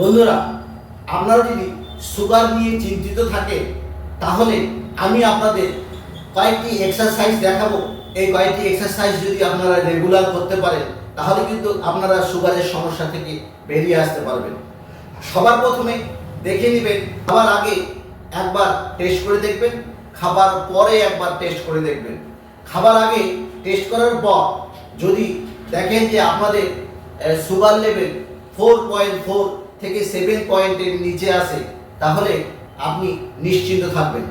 বন্ধুরা, আপনারা যদি সুগার নিয়ে চিন্তিত থাকে তাহলে আমি আপনাদের কয়েকটি এক্সারসাইজ দেখাবো। এই কয়েকটি এক্সারসাইজ যদি আপনারা রেগুলার করতে পারেন, তাহলে কিন্তু আপনারা সুগারের সমস্যা থেকে বেরিয়ে আসতে পারবেন। সবার প্রথমে দেখে নেবেন, খাবার আগে একবার টেস্ট করে দেখবেন, খাবার পরে একবার টেস্ট করে দেখবেন। খাবার আগে টেস্ট করার পর যদি দেখেন যে আপনাদের sugar level four point four থেকে সেভেন পয়েন্টের নিচে আসে তাহলে আপনি নিশ্চিন্ত থাকবেন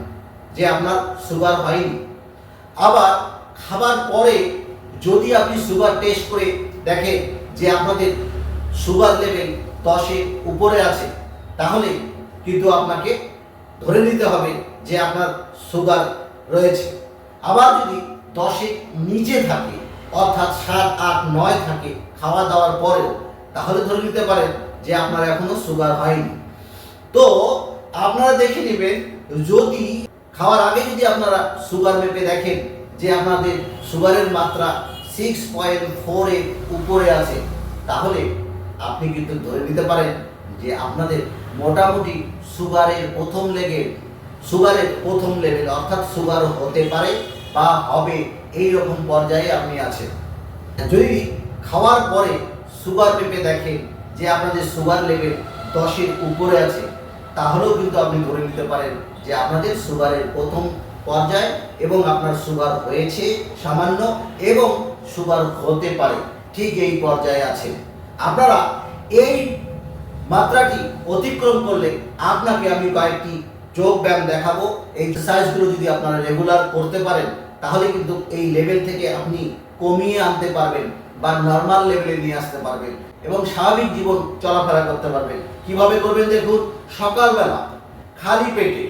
যে আপনার সুগার হয়নি। আবার খাবার পরে যদি আপনি সুগার টেস্ট করে দেখেন যে আপনাদের সুগার লেভেল দশের উপরে আছে, তাহলে কিন্তু আপনাকে ধরে নিতে হবে যে আপনার সুগার রয়েছে। আবার যদি দশের নিচে থাকে, অর্থাৎ সাত, আট, নয় থাকে খাওয়া দাওয়ার পরেও, তাহলে ধরে নিতে পারেন যে আপনার এখনও সুগার হয়নি। তো আপনারা দেখে নেবেন, যদি খাওয়ার আগে যদি আপনারা সুগার মেপে দেখেন যে আপনাদের সুগারের মাত্রা সিক্স পয়েন্ট ফোরের উপরে আছে, তাহলে আপনি কিন্তু ধরে নিতে পারেন যে আপনাদের মোটামুটি সুগারের প্রথম লেভেল সুগারের প্রথম লেভেল অর্থাৎ সুগার হতে পারে বা হবে এই রকম পর্যায়ে আপনি আছেন। যদি খাওয়ার পরে সুগার মেপে দেখেন যে আপনাদের সুগার লেভেল দশের উপরে আছে, তাহলেও কিন্তু আপনি ধরে নিতে পারেন যে আপনাদের সুগারের প্রথম পর্যায় এবং আপনার সুগার হয়েছে সামান্য এবং সুগার হতে পারে, ঠিক এই পর্যায়ে আছে। আপনারা এই মাত্রাটি অতিক্রম করলে আপনাকে আমি কয়েকটি যোগ ব্যায়াম দেখাবো। এক্সারসাইজগুলো যদি আপনারা রেগুলার করতে পারেন, তাহলে কিন্তু এই লেভেল থেকে আপনি কমিয়ে আনতে পারবেন। বা নর্মাল লেভেলে নিয়ে আসতে পারবেন এবং স্বাভাবিক জীবন চলাফেরা করতে পারবেন কীভাবে করবেন দেখুন? সকালবেলা খালি পেটে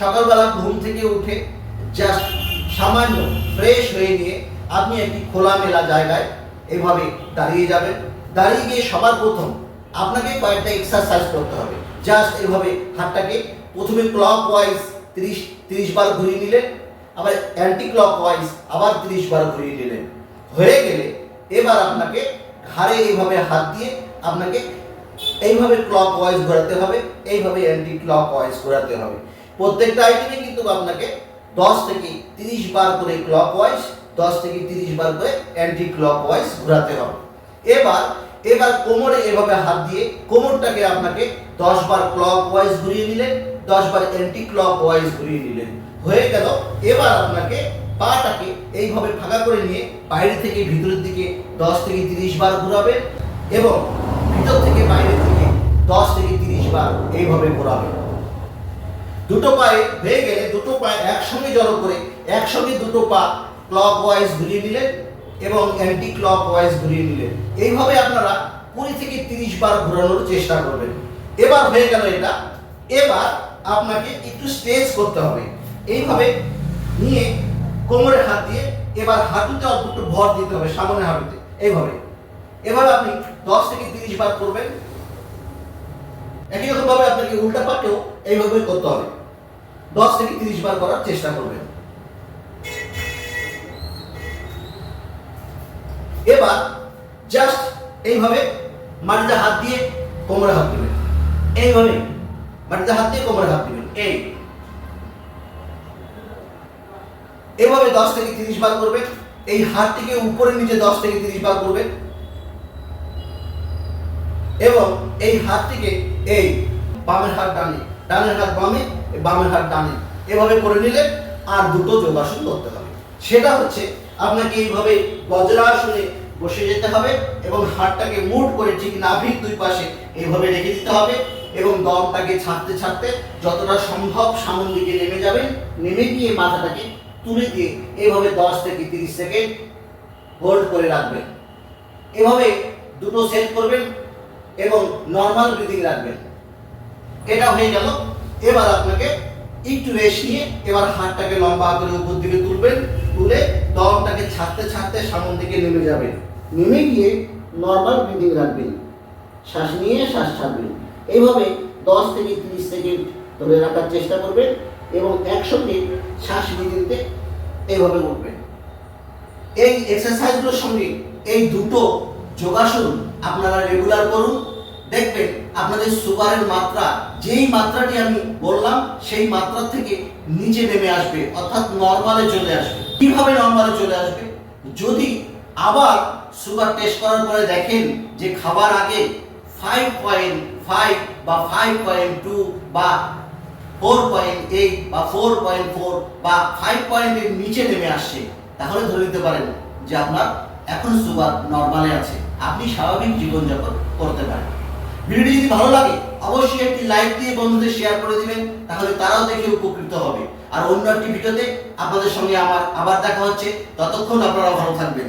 সকালবেলা ঘুম থেকে উঠে জাস্ট সামান্য ফ্রেশ হয়ে নিয়ে আপনি একটি খোলামেলা জায়গায় এভাবে দাঁড়িয়ে যাবেন। দাঁড়িয়ে গিয়ে সবার প্রথম আপনাকে কয়েকটা এক্সারসাইজ করতে হবে। জাস্ট এভাবে হাতটাকে প্রথমে ক্লক ওয়াইজ তিরিশ তিরিশ বার ঘুরিয়ে নিলেন, আবার অ্যান্টি ক্লক ওয়াইজ আবার তিরিশ বার ঘুরিয়ে নিলেন। হয়ে গেলে এবার আপনাকে ঘাড়ে এইভাবে হাত দিয়ে আপনাকে এইভাবে ক্লক ওয়াইজ ঘোরাতে হবে, এইভাবে অ্যান্টি ক্লক ওয়াইজ ঘোরাতে হবে। প্রত্যেকটা আইটেমে কিন্তু আপনাকে দশ থেকে তিরিশ বার করে ক্লক ওয়াইজ দশ থেকে তিরিশ বার করে অ্যান্টি ক্লক ওয়াইজ ঘোরাতে হবে। এবার এবার কোমরে এভাবে হাত দিয়ে কোমরটাকে আপনাকে দশ বার ক্লক ওয়াইজ ঘুরিয়ে নিলেন, দশ বার অ্যান্টি ক্লক ওয়াইজ ঘুরিয়ে নিলেন। হয়ে গেল, এবার আপনাকে পাটাকে এইভাবে ফাঁকা করে নিয়ে বাইরে থেকে ভিতরের দিকে দশ থেকে তিরিশ বার ঘোরাবেন এবং ভিতর থেকে বাইরে থেকে দশ থেকে তিরিশ বার এইভাবে ঘোরাবেন দুটো পায়ে হয়ে গেলে দুটো পায়ে একসঙ্গে জড়ো করে একসঙ্গে দুটো পা ক্লক ওয়াইজ ঘুরিয়ে নিলেন এবং অ্যান্টি ক্লক ওয়াইজ ঘুরিয়ে নিলেন এইভাবে আপনারা কুড়ি থেকে তিরিশ বার ঘোরানোর চেষ্টা করবেন। এবার হয়ে গেল এটা। এবার আপনাকে একটু স্ট্রেচ করতে হবে। এইভাবে নিয়ে কোমরে হাত দিয়ে এবার হাঁটুতে অল্প একটু ভর দিতে হবে, সামনে হাঁটুতে। এইভাবে এবার আপনি দশ থেকে তিরিশ বার করবেন। একই আপনাকে উল্টা পাটেও এইভাবে করতে হবে। দশ থেকে তিরিশ বার করার চেষ্টা করবেন। এবার জাস্ট এইভাবে মাটিতে হাত দিয়ে কোমরে হাত দিবেন। এইভাবে মাটিতে হাত দিয়ে কোমরে হাত দিবেন। এই এভাবে দশ থেকে তিরিশ বার করবেন এই হাতটিকে উপরে নিচে দশ থেকে তিরিশ বার করবে। এবং এই হাতটিকে এই বামের হাত ডানে, ডানের হাত বামে বামের হাত ডানে, এভাবে করে নিলে আর দুটো যোগাসন করতে হবে। সেটা হচ্ছে আপনাকে এইভাবে বজ্রাসনে বসে যেতে হবে এবং হাতটাকে মুট করে ঠিক নাভির দুই পাশে এইভাবে রেখে দিতে হবে এবং দমটাকে ছাড়তে ছাড়তে যতটা সম্ভব সামন দিকে নেমে যাবেন, নেমে গিয়ে মাথাটাকে তুলে দিয়ে এইভাবে দশ থেকে তিরিশ সেকেন্ড হোল্ড করে রাখবেন। এভাবে দুটো সেট করবেন এবং নর্মাল ব্রিদিং রাখবেন। এটা হয়ে গেল। এবার আপনাকে একটু রেস্ট নিয়ে এবার হাতটাকে লম্বা করে উপর দিকে তুলবেন, তুলে দমটাকে ছাড়তে ছাড়তে সামন দিকে নেমে যাবেন। নেমে গিয়ে নর্মাল ব্রিদিং রাখবেন। শ্বাস নিয়ে শ্বাস ছাড়বেন। এইভাবে দশ থেকে তিরিশ সেকেন্ড ধরে রাখার চেষ্টা করবেন। এবং একসঙ্গে শ্বাস নিতে এইভাবে উঠবেন এই এক্সারসাইজগুলোর সঙ্গে এই দুটো যোগাসন আপনারা রেগুলার করুন। দেখবেন আপনাদের সুগারের মাত্রা, যেই মাত্রাটি আমি বললাম, সেই মাত্রা থেকে নিচে নেমে আসবে, অর্থাৎ নর্মালে চলে আসবে। কীভাবে নর্মালে চলে আসবে? যদি আবার সুগার টেস্ট করার পরে দেখেন যে খাবার আগে ফাইভ পয়েন্ট ফাইভ বা ফাইভ পয়েন্ট টু বা ফোর পয়েন্ট এইট বা ফোর পয়েন্ট ফোর বা ফাইভ পয়েন্টের নিচে নেমে আসছে তাহলে ধরে নিতে পারেন যে আপনার এখন সুগার নর্মালে আছে। আপনি স্বাভাবিক জীবনযাপন করতে পারেন। ভিডিওটি যদি ভালো লাগে, অবশ্যই একটি লাইক দিয়ে বন্ধুদের শেয়ার করে দিবেন, তাহলে তারাও দেখে উপকৃত হবে। আর অন্য একটি ভিডিওতে আপনাদের সঙ্গে আমার আবার দেখা হচ্ছে। ততক্ষণ আপনারা ভালো থাকবেন।